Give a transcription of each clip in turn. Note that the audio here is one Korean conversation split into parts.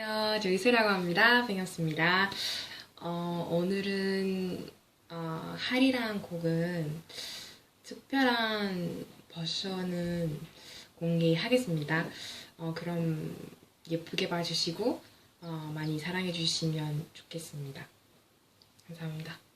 안녕하세요. 조이스라고 합니다. 반갑습니다. 어, 오늘은 어, 할이란 곡은 특별한 버전은 공개하겠습니다. 어, 그럼 예쁘게 봐주시고 어, 많이 사랑해 주시면 좋겠습니다. 감사합니다.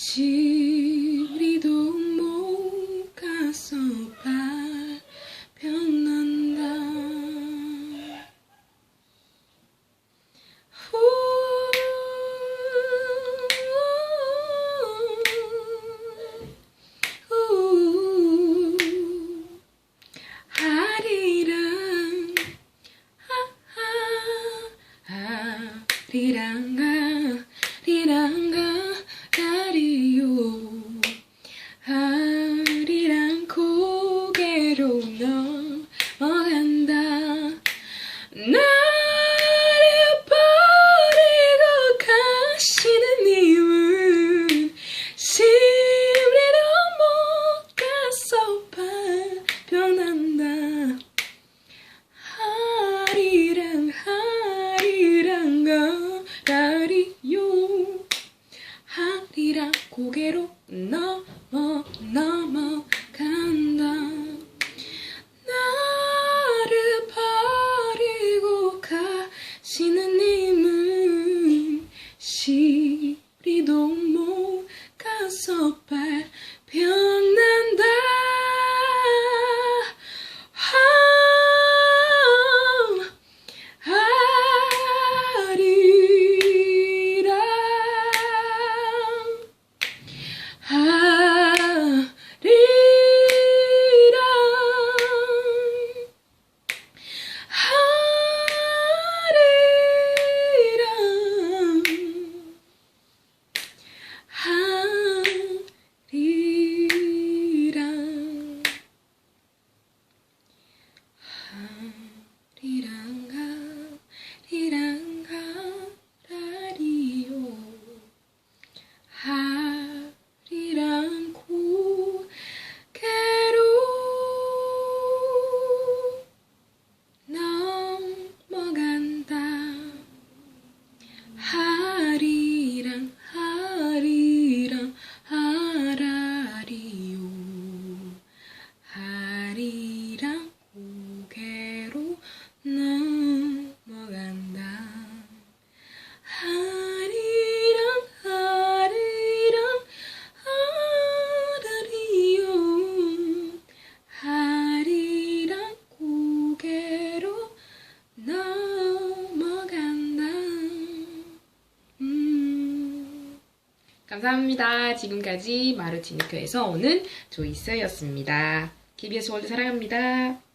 시리도 못 가서 발변한다. 후 하리랑 하하 하리랑가 리랑가 다리요 하리랑 고개로 넘어간다 나를 버리고 가시는 님은 심리도 못 가서 발변한다 하리랑 하리랑 가라리요 하리랑 고개로 넘어 넘어간다. 나를 버리고 가시는 님은 시리도 못 가서 발 감사합니다. 지금까지 마르티니크에서 오는 조이스였습니다. KBS 월드 사랑합니다.